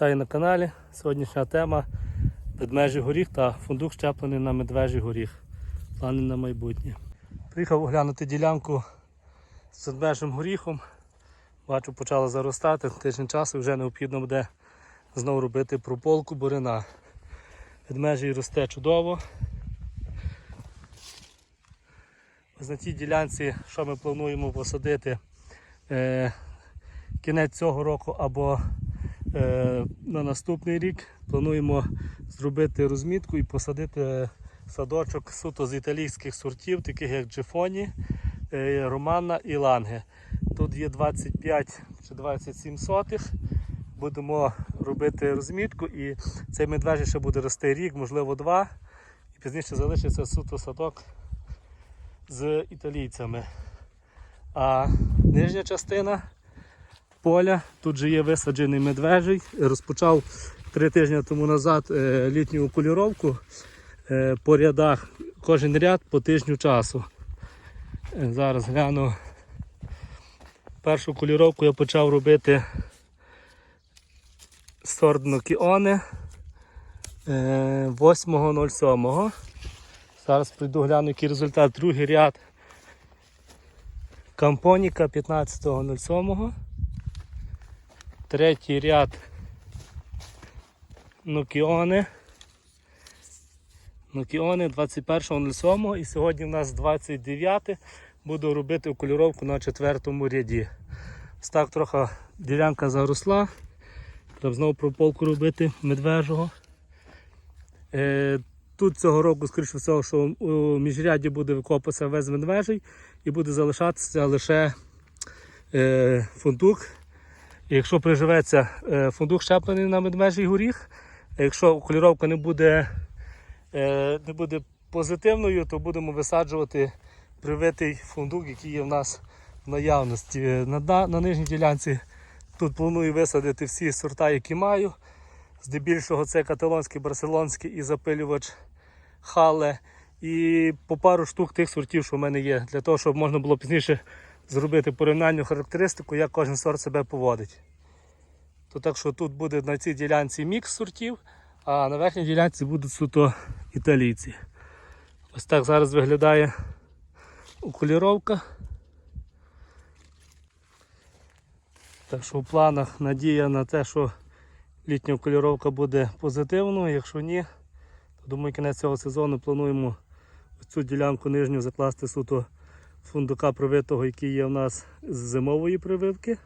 Вітаю на каналі. Сьогоднішня тема медвежий горіх та фундук щеплений на медвежий горіх. Плани на майбутнє. Приїхав оглянути ділянку з медвежим горіхом. Бачу, почала заростати. Тиждень часу вже необхідно буде знову робити прополку бурина. Ведмежий росте чудово. На цій ділянці, що ми плануємо посадити е, кінець цього року або на наступний рік, плануємо зробити розмітку і посадити садочок суто з італійських сортів, таких як Джефоні, е, Романна і Ланге. Тут є 25 чи 27 сотих. Будемо робити розмітку і цей медвежий ще буде рости рік, можливо два. І пізніше залишиться суто садок з італійцями. А нижня частина поля, тут же є висаджений медвежий. Розпочав три тижні тому назад е, літню окуліровку е, по рядах, кожен ряд по тижню часу. Е, Зараз гляну. Першу окуліровку я почав робити сорт Нокіоне е, 8.07. Зараз прийду гляну, який результат. Другий ряд Кампоніка 15.07. Третій ряд Нокіони. Нокіони 21.07 і сьогодні в нас 29. Буду робити окулюровку на четвертому ряді. Ось так трохи ділянка заросла. Треба знову прополку робити медвежого. Е, Тут цього року, скоріше всього, що у міжряді буде викопатися весь медвежий і буде залишатися лише е, фундук. Якщо приживеться е, фундук щеплений на медвежий горіх, якщо окуліровка не буде, е, не буде позитивною, то будемо висаджувати привитий фундук, який є в нас в наявності. На, на, на нижній ділянці тут планую висадити всі сорта, які маю. Здебільшого це каталонський, барселонський і запилювач хале. І по пару штук тих сортів, що в мене є, для того, щоб можна було пізніше зробити порівняльну характеристику, як кожен сорт себе поводить. То так що тут буде на цій ділянці мікс сортів, а на верхній ділянці будуть суто італійці. Ось так зараз виглядає окуліровка. Так що в планах надія на те, що літня окуліровка буде позитивною. Якщо ні, то думаю, кінець цього сезону плануємо цю ділянку нижню закласти суто фундука привитого, який є в нас з зимової прививки.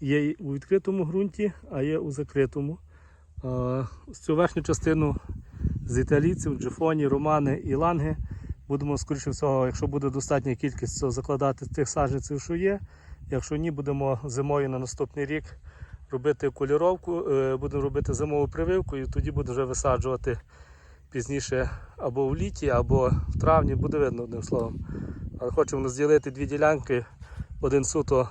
Є у відкритому ґрунті, а є у закритому. Цю верхню частину з італійців, джефоні, романи і ланги. Будемо, скоріше всього, якщо буде достатня кількість, то закладати тих саджанців, що є. Якщо ні, будемо зимою на наступний рік робити кольоровку, е, будемо робити зимову прививку і тоді буду вже висаджувати пізніше або в літі, або в травні, буде видно одним словом. Хочемо розділити дві ділянки, один суто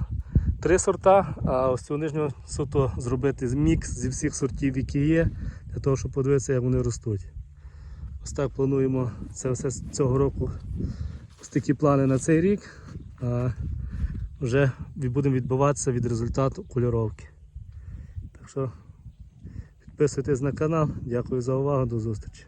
три сорта, а ось цю нижню суто зробити мікс зі всіх сортів, які є, для того, щоб подивитися, як вони ростуть. Ось так плануємо це все цього року. Ось такі плани на цей рік. А вже будемо відбуватися від результату кольоровки. Так що підписуйтесь на канал. Дякую за увагу, до зустрічі.